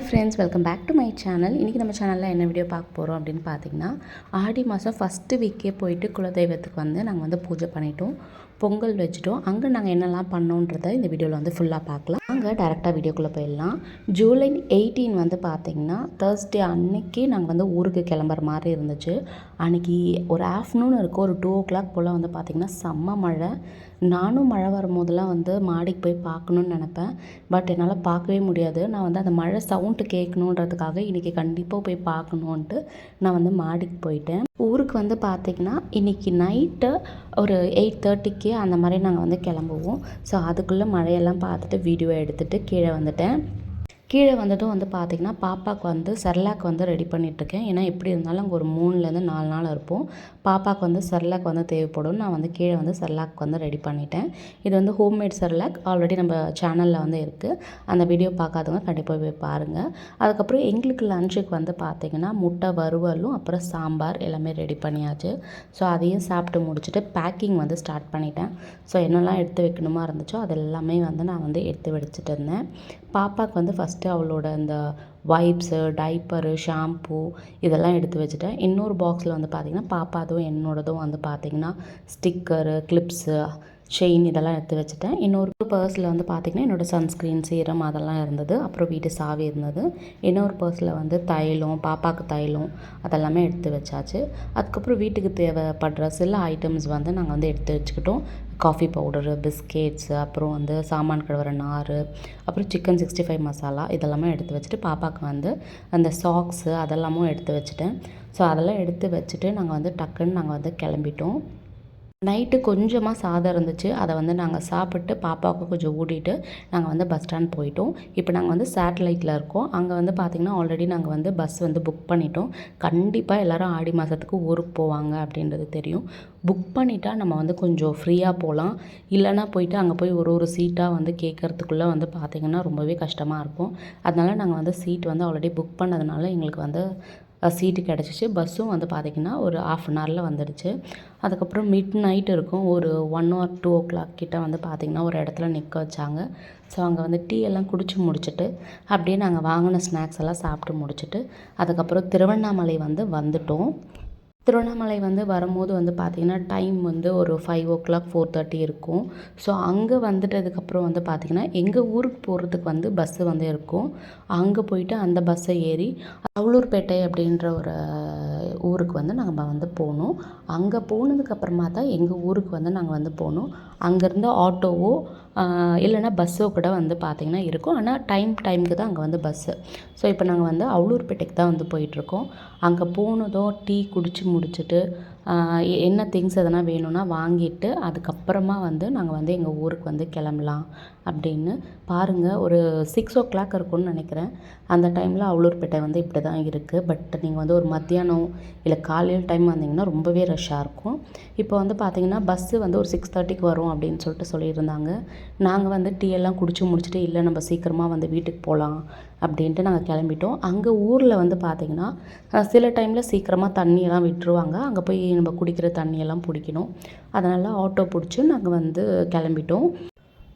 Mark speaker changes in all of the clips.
Speaker 1: Hi friends welcome back to my channel இன்றைக்கி நம்ம சேனலில் என்ன வீடியோ பார்க்க போகிறோம் அப்படின்னு பார்த்தீங்கன்னா ஆடி மாதம் ஃபஸ்ட்டு வீக்கே போயிட்டு குலதெய்வத்துக்கு வந்து நாங்கள் வந்து பூஜை பண்ணிட்டோம் பொங்கல் வச்சுட்டோம். அங்கே நாங்கள் என்னெல்லாம் பண்ணோன்றத இந்த வீடியோவில் வந்து ஃபுல்லாக பார்க்கலாம். அங்கே டேரெக்டாக வீடியோக்குள்ளே போயிடலாம். ஜூலை எயிட்டீன் வந்து பார்த்தீங்கன்னா தேர்ஸ்டே அன்னைக்கு நாங்கள் வந்து ஊருக்கு கிளம்புற மாதிரி இருந்துச்சு. அன்றைக்கி ஒரு ஆஃப்டர்நூன் இருக்கும் ஒரு டூ ஓ கிளாக் போல் வந்து பார்த்திங்கன்னா செம்ம மழை. நானும் மழை வரும்போதெல்லாம் வந்து மாடிக்கு போய் பார்க்கணுன்னு நினப்பேன். பட் என்னால் பார்க்கவே முடியாது. நான் வந்து அந்த மழை சவுண்டு கேட்கணுன்றதுக்காக இன்றைக்கி கண்டிப்பாக போய் பார்க்கணுன்ட்டு நான் வந்து மாடிக்கு போயிட்டேன். ஊருக்கு வந்து பார்த்திங்கன்னா இன்றைக்கி நைட்டு ஒரு எயிட் தேர்ட்டிக்கு அந்த மாதிரி நாங்கள் வந்து கிளம்புவோம். ஸோ அதுக்குள்ளே மழையெல்லாம் பார்த்துட்டு வீடியோ எடுத்துகிட்டு கீழே வந்துட்டேன். கீழே வந்ததும் வந்து பார்த்திங்கன்னா பாப்பாவுக்கு வந்து செர்லாக் வந்து ரெடி பண்ணிகிட்ருக்கேன் ஏன்னா எப்படி இருந்தாலும் அங்கே ஒரு மூணுலேருந்து நாலு நாள் இருப்போம். பாப்பாவுக்கு வந்து செர்லாக் வந்து தேவைப்படும். நான் வந்து கீழே வந்து செர்லாக் வந்து ரெடி பண்ணிட்டேன். இது வந்து ஹோம்மேட் செர்லாக். ஆல்ரெடி நம்ம சேனலில் வந்து இருக்குது அந்த வீடியோ பார்க்காதவங்க கண்டிப்பாக போய் பாருங்கள் அதுக்கப்புறம் எங்களுக்கு லஞ்சுக்கு வந்து பார்த்திங்கன்னா முட்டை வறுவலும் அப்புறம் சாம்பார் எல்லாமே ரெடி பண்ணியாச்சு. ஸோ அதையும் சாப்பிட்டு முடிச்சுட்டு பேக்கிங் வந்து ஸ்டார்ட் பண்ணிட்டேன். ஸோ என்னெல்லாம் எடுத்து வைக்கணுமா இருந்துச்சோ அது எல்லாமே வந்து நான் வந்து எடுத்து வச்சுட்டு இருந்தேன். பாப்பாவுக்கு வந்து ஃபஸ்ட்டு அவளோட அந்த வைப்ஸு டைப்பரு ஷாம்பூ இதெல்லாம் எடுத்து வச்சுட்டேன். இன்னொரு பாக்ஸில் வந்து பார்த்திங்கன்னா பாப்பாதும் என்னோடதும் வந்து பார்த்திங்கன்னா ஸ்டிக்கரு கிளிப்ஸு செயின் இதெல்லாம் எடுத்து வச்சுட்டேன். இன்னொரு பர்ஸில் வந்து பார்த்திங்கன்னா என்னோடய சன்ஸ்க்ரீன் சீரம் அதெல்லாம் இருந்தது. அப்புறம் வீட்டு சாவி இருந்தது. இன்னொரு பர்ஸில் வந்து தைலம் பாப்பாவுக்கு தைலம் அதெல்லாமே எடுத்து வச்சாச்சு. அதுக்கப்புறம் வீட்டுக்கு தேவைப்படுற சில ஐட்டம்ஸ் வந்து நாங்கள் வந்து எடுத்து வச்சுக்கிட்டோம். காஃபி பவுடரு பிஸ்கெட்ஸு அப்புறம் வந்து சாமான் கழுவுற நார் அப்புறம் சிக்கன் சிக்ஸ்டி ஃபைவ் மசாலா இதெல்லாமே எடுத்து வச்சுட்டு பாப்பாவுக்கு வந்து அந்த சாக்ஸு அதெல்லாமும் எடுத்து வச்சுட்டேன். ஸோ அதெல்லாம் எடுத்து வச்சுட்டு நாங்கள் வந்து டக்குன்னு நாங்கள் வந்து கிளம்பிட்டோம். நைட்டு கொஞ்சமாக சாதம் இருந்துச்சு. அதை வந்து நாங்கள் சாப்பிட்டு பாப்பாவுக்கு கொஞ்சம் ஊட்டிட்டு நாங்கள் வந்து பஸ் ஸ்டாண்ட் போயிட்டோம். இப்போ நாங்கள் வந்து சேட்டலைட்டில் இருக்கோம். அங்கே வந்து பார்த்திங்கன்னா ஆல்ரெடி நாங்கள் வந்து பஸ் வந்து புக் பண்ணிட்டோம். கண்டிப்பாக எல்லோரும் ஆடி மாதத்துக்கு ஊருக்கு போவாங்க அப்படின்றது தெரியும். புக் பண்ணிட்டா நம்ம வந்து கொஞ்சம் ஃப்ரீயாக போகலாம் இல்லைனா போயிட்டு அங்கே போய் ஒரு ஒரு சீட்டாக வந்து கேட்குறதுக்குள்ளே வந்து பார்த்திங்கன்னா ரொம்பவே கஷ்டமாக இருக்கும். அதனால் நாங்கள் வந்து சீட் வந்து ஆல்ரெடி புக் பண்ணதுனால எங்களுக்கு வந்து சீட்டு கிடச்சிச்சு. பஸ்ஸும் வந்து பார்த்திங்கன்னா ஒரு ஆஃப் அன் ஹவரில் வந்துடுச்சு. அதுக்கப்புறம் மிட் நைட் இருக்கும். ஒரு one or two o'clock கிட்டே வந்து பார்த்திங்கன்னா ஒரு இடத்துல நிற்க வச்சாங்க. ஸோ அங்கே வந்து டீ எல்லாம் குடிச்சு முடிச்சுட்டு அப்படியே நாங்கள் வாங்கின ஸ்நாக்ஸ் எல்லாம் சாப்பிட்டு முடிச்சுட்டு அதுக்கப்புறம் திருவண்ணாமலை வந்து வந்துட்டோம். திருவண்ணாமலை வந்து வரும்போது வந்து பார்த்திங்கன்னா டைம் வந்து ஒரு five o'clock four thirty இருக்கும். ஸோ அங்கே வந்துட்டதுக்கப்புறம் வந்து பார்த்திங்கன்னா எங்கள் ஊருக்கு போகிறதுக்கு வந்து பஸ்ஸு வந்து இருக்கும். அங்கே போயிட்டு அந்த பஸ்ஸை ஏறி அவலூர்பேட்டை அப்படின்ற ஒரு ஊருக்கு வந்து நாங்கள் வந்து போனோம் அங்கே போனதுக்கப்புறமா தான் எங்கள் ஊருக்கு வந்து நாங்கள் வந்து போகணும். அங்கேருந்து ஆட்டோவோ இல்லைனா பஸ்ஸோ கூட வந்து பார்த்திங்கன்னா இருக்கும். ஆனால் டைம் டைமுக்கு தான் அங்கே வந்து பஸ்ஸு ஸோ இப்போ நாங்கள் வந்து அவலூர்பேட்டைக்கு தான் வந்து போயிட்டுருக்கோம் அங்கே போனதும் டீ குடித்து முடிச்சுட்டு என்ன திங்ஸ் எதனா வேணும்னா வாங்கிட்டு அதுக்கப்புறமா வந்து நாங்கள் வந்து எங்கள் ஊருக்கு வந்து கிளம்பலாம் அப்படின்னு. பாருங்கள் ஒரு சிக்ஸ் ஓ கிளாக் இருக்கும்னு நினைக்கிறேன். அந்த டைமில் அவலூர்பேட்டை வந்து இப்படி தான் இருக்குது பட் நீங்கள் வந்து ஒரு மத்தியானம் இல்லை காலையில் டைம் வந்தீங்கன்னா ரொம்பவே ரஷ்ஷாக இருக்கும். இப்போ வந்து பார்த்தீங்கன்னா பஸ்ஸு வந்து ஒரு சிக்ஸ் தேர்ட்டிக்கு வரும் அப்படின்னு சொல்லிட்டு சொல்லியிருந்தாங்க. நாங்கள் வந்து டீ எல்லாம் குடிச்சு முடிச்சுட்டு இல்லை நம்ம சீக்கிரமாக வந்து வீட்டுக்கு போகலாம் அப்படின்ட்டு நாங்கள் கிளம்பிட்டோம். அங்கே ஊரில் வந்து பார்த்திங்கன்னா சில டைமில் சீக்கிரமாக தண்ணியெல்லாம் விட்டுருவாங்க. அங்கே போய் நம்ம குடிக்கிற தண்ணியெல்லாம் பிடிக்கணும். அதனால் ஆட்டோ பிடிச்சி நாங்கள் வந்து கிளம்பிட்டோம்.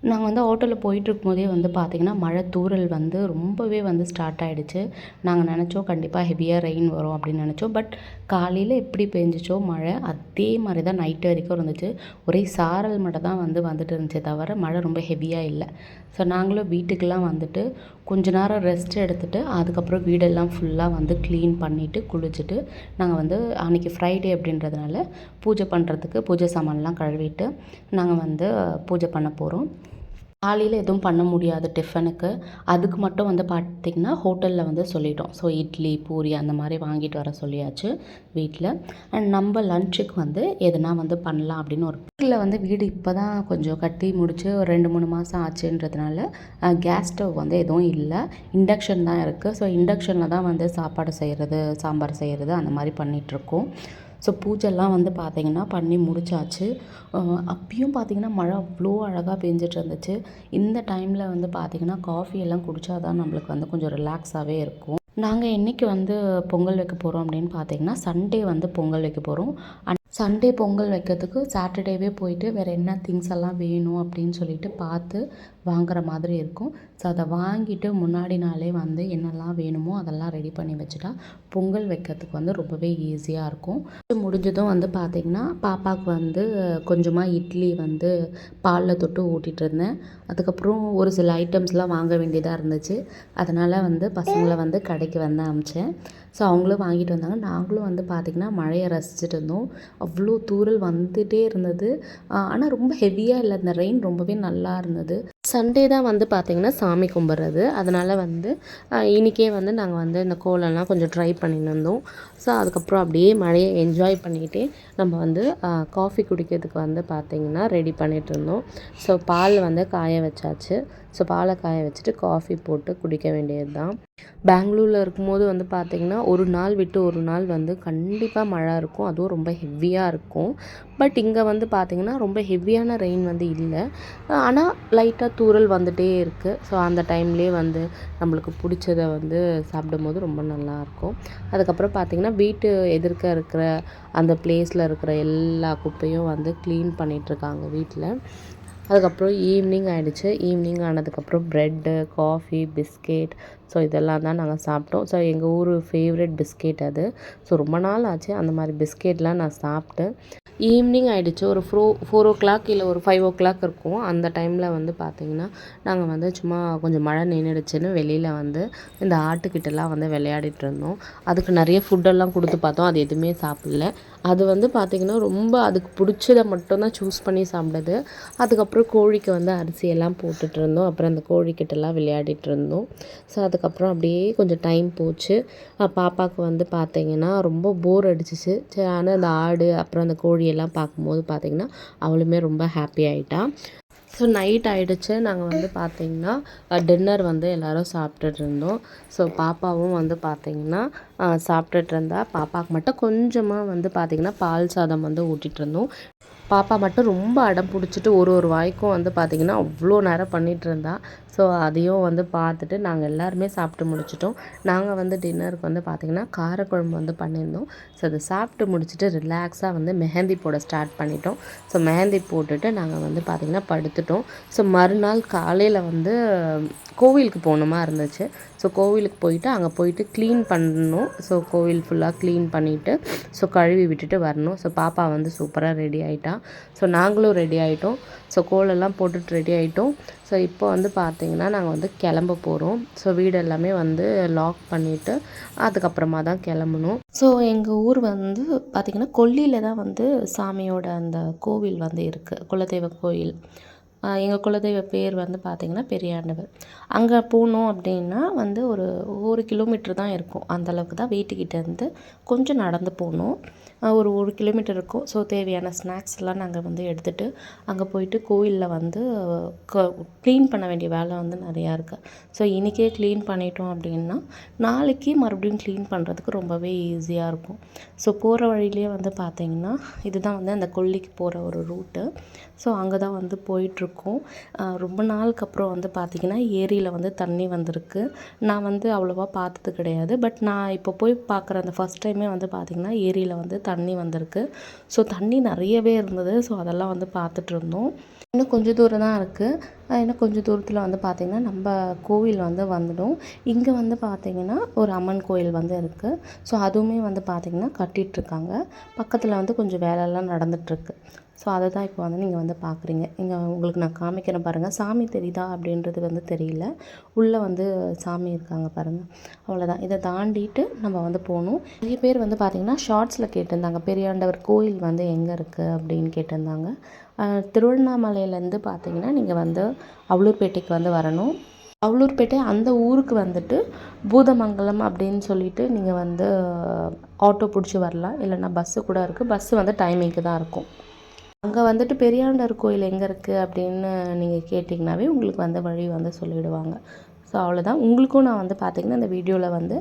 Speaker 1: நாங்கள் வந்து ஆட்டோவில் போயிட்டுருக்கும் போதே வந்து பார்த்திங்கன்னா மழை தூறல் வந்து ரொம்பவே வந்து ஸ்டார்ட் ஆகிடுச்சு நாங்கள் நினச்சோம் கண்டிப்பாக ஹெவியாக ரெயின் வரும் அப்படின்னு நினச்சோம். பட் காலையில் எப்படி பெஞ்சிச்சோ மழை அதே மாதிரி தான் நைட்டு வரைக்கும் இருந்துச்சு. ஒரே சாரல் மட்டும் தான் வந்து வந்துட்டு இருந்துச்சே தவிர மழை ரொம்ப ஹெவியாக இல்லை. ஸோ நாங்களும் வீட்டுக்கெலாம் வந்துட்டு கொஞ்ச நேரம் ரெஸ்ட் எடுத்துகிட்டு அதுக்கப்புறம் வீடெல்லாம் ஃபுல்லாக வந்து க்ளீன் பண்ணிவிட்டு குளிச்சுட்டு நாங்கள் வந்து அன்றைக்கி ஃப்ரைடே அப்படின்றதுனால பூஜை பண்ணுறதுக்கு பூஜை சாமான்லாம் கழுவிட்டு நாங்கள் வந்து பூஜை பண்ண போகிறோம் காலையில் எதுவும் பண்ண முடியாது டிஃபனுக்கு. அதுக்கு மட்டும் வந்து பார்த்திங்கன்னா ஹோட்டலில் வந்து சொல்லிட்டோம். ஸோ இட்லி பூரி அந்த மாதிரி வாங்கிட்டு வர சொல்லியாச்சு வீட்டில் அண்ட் நம்ம லன்ச்சுக்கு வந்து எதுனா வந்து பண்ணலாம் அப்படின்னு ஒரு வீட்டில் வந்து வீடு இப்போ தான் கொஞ்சம் கட்டி முடிச்சு ஒரு ரெண்டு மூணு மாதம் ஆச்சுன்றதுனால கேஸ் ஸ்டவ் வந்து எதுவும் இல்லை. இண்டக்ஷன் தான் இருக்குது ஸோ இண்டக்ஷனில் தான் வந்து சாப்பாடு செய்கிறது சாம்பார் செய்கிறது அந்த மாதிரி பண்ணிகிட்ருக்கோம் ஸோ பூஜைலாம் வந்து பார்த்திங்கன்னா பண்ணி முடிச்சாச்சு. அப்பயும் பார்த்திங்கன்னா மழை அவ்வளோ அழகாக பெஞ்சிட்டு இருந்துச்சு. இந்த டைமில் வந்து பார்த்திங்கன்னா காஃபி எல்லாம் குடித்தா தான் நம்மளுக்கு வந்து கொஞ்சம் ரிலாக்ஸாகவே இருக்கும். நாங்கள் என்றைக்கு வந்து பொங்கல் வைக்க போகிறோம் அப்படின்னு பார்த்தீங்கன்னா சண்டே வந்து பொங்கல் வைக்க போகிறோம் சண்டே பொங்கல் வைக்கிறதுக்கு சாட்டர்டேவே போயிட்டு வேறு என்ன திங்ஸ் எல்லாம் வேணும் அப்படின்னு சொல்லிட்டு பார்த்து வாங்குற மாதிரி இருக்கும். ஸோ அதை வாங்கிட்டு முன்னாடி நாளே வந்து என்னெல்லாம் வேணுமோ அதெல்லாம் ரெடி பண்ணி வச்சுட்டா பொங்கல் வைக்கிறதுக்கு வந்து ரொம்பவே ஈஸியாக இருக்கும். முடிஞ்சதும் வந்து பார்த்திங்கன்னா பாப்பாவுக்கு வந்து கொஞ்சமாக இட்லி வந்து பாலில் தொட்டு ஊட்டிகிட்டு இருந்தேன். அதுக்கப்புறம் ஒரு சில ஐட்டம்ஸ்லாம் வாங்க வேண்டியதாக இருந்துச்சு. அதனால் வந்து பசங்களை வந்து கடைக்கு வந்து அமிச்சேன் ஸோ அவங்களும் வாங்கிட்டு வந்தாங்க. நாங்களும் வந்து பார்த்திங்கன்னா மழையை ரசிச்சுட்டு இருந்தோம். அவ்வளோ தூரல் வந்துகிட்டே இருந்தது. ஆனால் ரொம்ப ஹெவியாக இல்லை. இந்த ரெயின் ரொம்பவே நல்லா இருந்தது. சண்டே தான் வந்து பார்த்திங்கன்னா சாமி கும்பிட்றது. அதனால் வந்து இன்றைக்கே வந்து நாங்கள் வந்து இந்த கோலம்லாம் கொஞ்சம் ட்ரை பண்ணின்னு இருந்தோம். ஸோ அதுக்கப்புறம் அப்படியே மழையை என்ஜாய் பண்ணிகிட்டே நம்ம வந்து காஃபி குடிக்கிறதுக்கு வந்து பார்த்திங்கன்னா ரெடி பண்ணிகிட்டு இருந்தோம். ஸோ பால் வந்து காய வச்சாச்சு. ஸோ பாலை காய வச்சுட்டு காஃபி போட்டு குடிக்க வேண்டியது தான் பெங்களூரில் இருக்கும்போது வந்து பார்த்திங்கன்னா ஒரு நாள் விட்டு ஒரு நாள் வந்து கண்டிப்பாக மழை இருக்கும். அதுவும் ரொம்ப ஹெவியாக இருக்கும். பட் இங்கே வந்து பார்த்திங்கன்னா ரொம்ப ஹெவியான ரெயின் வந்து இல்லை. ஆனால் லைட்டாக தூறல் வந்துகிட்டே இருக்குது ஸோ அந்த டைம்லேயே வந்து நம்மளுக்கு பிடிச்சத வந்து சாப்பிடும்போது ரொம்ப நல்லாயிருக்கும் அதுக்கப்புறம் பார்த்திங்கன்னா வீட்டு எதிர்க்க இருக்கிற அந்த பிளேஸில் இருக்கிற எல்லா குப்பையும் வந்து க்ளீன் பண்ணிகிட்ருக்காங்க வீட்டில் அதுக்கப்புறம் ஈவினிங் ஆகிடுச்சு ஈவினிங் ஆனதுக்கப்புறம் ப்ரெட்டு காஃபி பிஸ்கெட் ஸோ இதெல்லாம் தான் நாங்கள் சாப்பிட்டோம். ஸோ எங்கள் ஊர் ஃபேவரெட் பிஸ்கெட் அது. ஸோ ரொம்ப நாள் ஆச்சு அந்த மாதிரி பிஸ்கெட்லாம் நான் சாப்பிட்டு ஈவினிங் ஆகிடுச்சு ஒரு ஃப்ரோ ஃபோர் ஓ கிளாக் இல்லை ஒரு ஃபைவ் ஓ கிளாக் இருக்கும். அந்த டைமில் வந்து பார்த்திங்கன்னா நாங்கள் வந்து சும்மா கொஞ்சம் மழை நின்றுடுச்சுன்னு வெளியில் வந்து இந்த ஆட்டுக்கிட்டலாம் வந்து விளையாடிட்டு இருந்தோம். அதுக்கு நிறைய ஃபுட்டெல்லாம் கொடுத்து பார்த்தோம். அது எதுவுமே சாப்பிடல. அது வந்து பார்த்திங்கன்னா ரொம்ப அதுக்கு பிடிச்சத மட்டும்தான் சூஸ் பண்ணி சாப்பிடுது. அதுக்கப்புறம் கோழிக்கு வந்து அரிசியெல்லாம் போட்டுட்டு இருந்தோம். அப்புறம் அந்த கோழிக்கிட்டலாம் விளையாடிட்டு இருந்தோம். ஸோ அதுக்கப்புறம் அப்படியே கொஞ்சம் டைம் போச்சு. பாப்பாவுக்கு வந்து பார்த்திங்கன்னா ரொம்ப போர் அடிச்சிச்சு. சரி ஆனால் அந்த ஆடு அப்புறம் அந்த கோழி மூவியெல்லாம் பார்க்கும்போது பார்த்திங்கன்னா அவளுமே ரொம்ப ஹாப்பி ஆகிட்டான் ஸோ நைட் ஆகிடுச்சு நாங்கள் வந்து பார்த்திங்கன்னா டின்னர் வந்து எல்லோரும் சாப்பிட்டுட்டு இருந்தோம். ஸோ பாப்பாவும் வந்து பார்த்திங்கன்னா சாப்பிட்டுட்டு இருந்தா. பாப்பாவுக்கு மட்டும் கொஞ்சமாக வந்து பார்த்திங்கன்னா பால் சாதம் வந்து ஊட்டிகிட்டு இருந்தோம். பாப்பா மட்டும் ரொம்ப அடம் பிடிச்சிட்டு ஒரு ஒரு வாய்க்கும் வந்து பார்த்திங்கன்னா அவ்வளோ நேரம் பண்ணிகிட்டு இருந்தா. ஸோ அதையும் வந்து பார்த்துட்டு நாங்கள் எல்லாருமே சாப்பிட்டு முடிச்சிட்டோம். நாங்கள் வந்து டின்னருக்கு வந்து பார்த்திங்கன்னா காரக்குழம்பு வந்து பண்ணியிருந்தோம். ஸோ அதை சாப்பிட்டு முடிச்சுட்டு ரிலாக்ஸாக வந்து மெஹந்தி போட ஸ்டார்ட் பண்ணிட்டோம். ஸோ மெஹந்தி போட்டுட்டு நாங்கள் வந்து பார்த்திங்கன்னா படுத்துட்டோம். ஸோ மறுநாள் காலையில் வந்து கோவிலுக்கு போகணுமா இருந்துச்சு. ஸோ கோவிலுக்கு போயிட்டு அங்கே போயிட்டு க்ளீன் பண்ணணும். ஸோ கோவில் ஃபுல்லாக க்ளீன் பண்ணிவிட்டு ஸோ கழுவி விட்டுட்டு வரணும். ஸோ பாப்பா வந்து சூப்பராக ரெடி ஆகிட்டா ஸோ நாங்களும் ரெடி ஆகிட்டோம் ஸோ கோலெல்லாம் போட்டுட்டு ரெடி ஆகிட்டோம் ஸோ இப்போ வந்து பார்த்து பார்த்திங்கன்னா நாங்கள் வந்து கிளம்ப போகிறோம் ஸோ வீடு எல்லாமே வந்து லாக் பண்ணிவிட்டு அதுக்கப்புறமா தான் கிளம்பணும். ஸோ எங்கள் ஊர் வந்து பார்த்திங்கன்னா கொல்லியில் தான் வந்து சாமியோட அந்த கோவில் வந்து இருக்குது குலதெய்வ கோயில். எங்கள் குலதெய்வ பேர் வந்து பார்த்திங்கன்னா பெரியாண்டவர். அங்கே போனோம் அப்படின்னா வந்து ஒரு ஒரு கிலோமீட்டர் தான் இருக்கும். அந்தளவுக்கு தான் வீட்டுக்கிட்டேருந்து கொஞ்சம் நடந்து போகணும் ஒரு ஒரு கிலோமீட்டர் இருக்கும். ஸோ தேவையான ஸ்நாக்ஸ்லாம் நாங்கள் வந்து எடுத்துகிட்டு அங்கே போயிட்டு கோயிலில் வந்து க க்ளீன் பண்ண வேண்டிய வேலை வந்து நிறையா இருக்குது ஸோ இன்றைக்கே க்ளீன் பண்ணிட்டோம் அப்படின்னா நாளைக்கு மறுபடியும் க்ளீன் பண்ணுறதுக்கு ரொம்பவே ஈஸியாக இருக்கும். ஸோ போகிற வழியிலே வந்து பார்த்திங்கன்னா இதுதான் வந்து அந்த கொல்லிக்கு போகிற ஒரு ரூட்டு ஸோ அங்கே தான் வந்து போயிட்டுருக்கோம் ரொம்ப நாளுக்கு அப்புறம் வந்து பார்த்திங்கன்னா ஏரியில் வந்து தண்ணி வந்திருக்கு. நான் வந்து அவ்வளோவா பார்த்தது கிடையாது. பட் நான் இப்போ போய் பார்க்குற அந்த ஃபஸ்ட் டைமே வந்து பார்த்திங்கன்னா ஏரியில் வந்து தண்ணி வந்திருக்கு. ஸோ தண்ணி நிறையவே இருந்தது. ஸோ அதெல்லாம் வந்து பார்த்துட்டு இருந்தோம். இன்னும் கொஞ்சம் தூரம் தான் இருக்குது இன்னும் கொஞ்சம் தூரத்தில் வந்து பார்த்திங்கன்னா நம்ம கோவில் வந்து வந்துடும். இங்கே வந்து பார்த்திங்கன்னா ஒரு அம்மன் கோயில் வந்து இருக்குது ஸோ அதுவுமே வந்து பார்த்திங்கன்னா கட்டிகிட்ருக்காங்க பக்கத்தில் வந்து கொஞ்சம் வேலையெல்லாம் நடந்துகிட்ருக்கு ஸோ அதை தான் இப்போ வந்து நீங்கள் வந்து பார்க்குறீங்க இங்கே உங்களுக்கு நான் காமிக்கிறேன் பாருங்கள் சாமி தெரியுதா அப்படின்றது வந்து தெரியல. உள்ளே வந்து சாமி இருக்காங்க பாருங்கள் அவ்வளோதான் இதை தாண்டிட்டு நம்ம வந்து போகணும். நிறைய பேர் வந்து பார்த்திங்கன்னா ஷார்ட்ஸில் கேட்டிருந்தாங்க. பெரியாண்டவர் கோயில் வந்து எங்கே இருக்குது அப்படின்னு கேட்டிருந்தாங்க. திருவண்ணாமலையிலேருந்து பார்த்திங்கன்னா நீங்கள் வந்து அவ்வளூர்பேட்டைக்கு வந்து வரணும். அவலூர்பேட்டை அந்த ஊருக்கு வந்துட்டு பூதமங்கலம் அப்படின்னு சொல்லிட்டு நீங்கள் வந்து ஆட்டோ பிடிச்சி வரலாம். இல்லைன்னா பஸ்ஸு கூட இருக்குது பஸ்ஸு வந்து டைமிங்க்கு தான் இருக்கும். அங்கே வந்துட்டு பெரியாண்டர் கோயில் எங்கே இருக்குது அப்படின்னு நீங்கள் கேட்டிங்கனாவே உங்களுக்கு வந்து வழி வந்து சொல்லிவிடுவாங்க ஸோ அவ்வளோதான் உங்களுக்கும் நான் வந்து பார்த்திங்கன்னா இந்த வீடியோவில் வந்து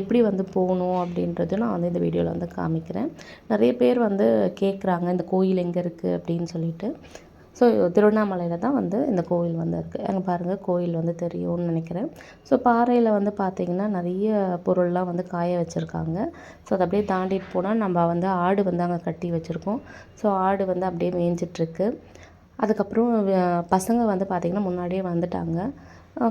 Speaker 1: எப்படி வந்து போகணும் அப்படின்றது நான் வந்து இந்த வீடியோவில் வந்து காமிக்கிறேன். நிறைய பேர் வந்து கேட்குறாங்க இந்த கோயில் எங்கே இருக்குது அப்படின்னு சொல்லிட்டு. ஸோ திருவண்ணாமலையில் தான் வந்து இந்த கோவில் வந்து இருக்குது அங்கே பாருங்கள் கோயில் வந்து தெரியும்னு நினைக்கிறேன். ஸோ பாறையில் வந்து பார்த்திங்கன்னா நிறைய பொருள்லாம் வந்து காய வச்சுருக்காங்க. ஸோ அதை அப்படியே தாண்டிட்டு போனால் நம்ம வந்து ஆடு வந்து அங்கே கட்டி வச்சுருக்கோம். ஸோ ஆடு வந்து அப்படியே மேய்ஞ்சிட்ருக்கு அதுக்கப்புறம் பசங்க வந்து பார்த்திங்கன்னா முன்னாடியே வந்துட்டாங்க.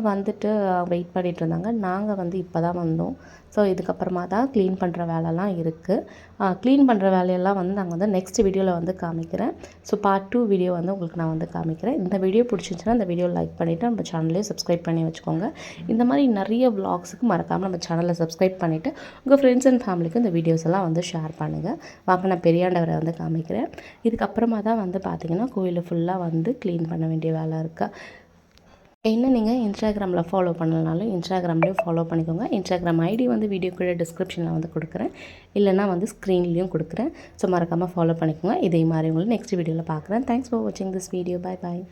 Speaker 1: வந்துட்டு வெயிட் பண்ணிகிட்டு இருந்தாங்க. நாங்கள் வந்து இப்போ தான் வந்தோம். ஸோ இதுக்கப்புறமா தான் க்ளீன் பண்ணுற வேலைலாம் இருக்குது க்ளீன் பண்ணுற வேலையெல்லாம் வந்து நாங்கள் வந்து நெக்ஸ்ட் வீடியோவில் வந்து காமிக்கிறேன். ஸோ பார்ட் டூ வீடியோ வந்து உங்களுக்கு நான் வந்து காமிக்கிறேன். இந்த வீடியோ பிடிச்சிருந்துச்சுன்னா இந்த வீடியோ லைக் பண்ணிவிட்டு நம்ம சேனலையும் சப்ஸ்கிரைப் பண்ணி வச்சுக்கோங்க. இந்த மாதிரி நிறைய vlogsக்கு மறக்காமல் நம்ம சேனலை சப்ஸ்கிரைப் பண்ணிவிட்டு உங்கள் ஃப்ரெண்ட்ஸ் அண்ட் ஃபேமிலிக்கு இந்த வீடியோஸ் எல்லாம் வந்து ஷேர் பண்ணுங்கள் வாங்க நான் பெரியாண்டவரை வந்து காமிக்கிறேன். இதுக்கப்புறமா தான் வந்து பார்த்திங்கன்னா கோயிலை ஃபுல்லாக வந்து க்ளீன் பண்ண வேண்டிய வேலை இருக்குது என்ன நீங்கள் இன்ஸ்டாகிராமில் ஃபாலோ பண்ணலனாலும் இன்ஸ்டாகிராம்லேயும் ஃபாலோ பண்ணிக்கோங்க. இன்ஸ்டாகிராம் ஐடி வந்து வீடியோ கூட டிஸ்கிரிப்ஷனில் வந்து கொடுக்குறேன். இல்லைனா வந்து ஸ்க்ரீன்லேயும் கொடுக்குறேன். ஸோ மறக்காமல் ஃபாலோ பண்ணிக்கோங்க. இதே மாதிரி உங்களை நெக்ஸ்ட் வீடியோவில் பார்க்குறேன். தேங்க்ஸ் ஃபார் வாட்சிங் திஸ் வீடியோ பாய் பாய்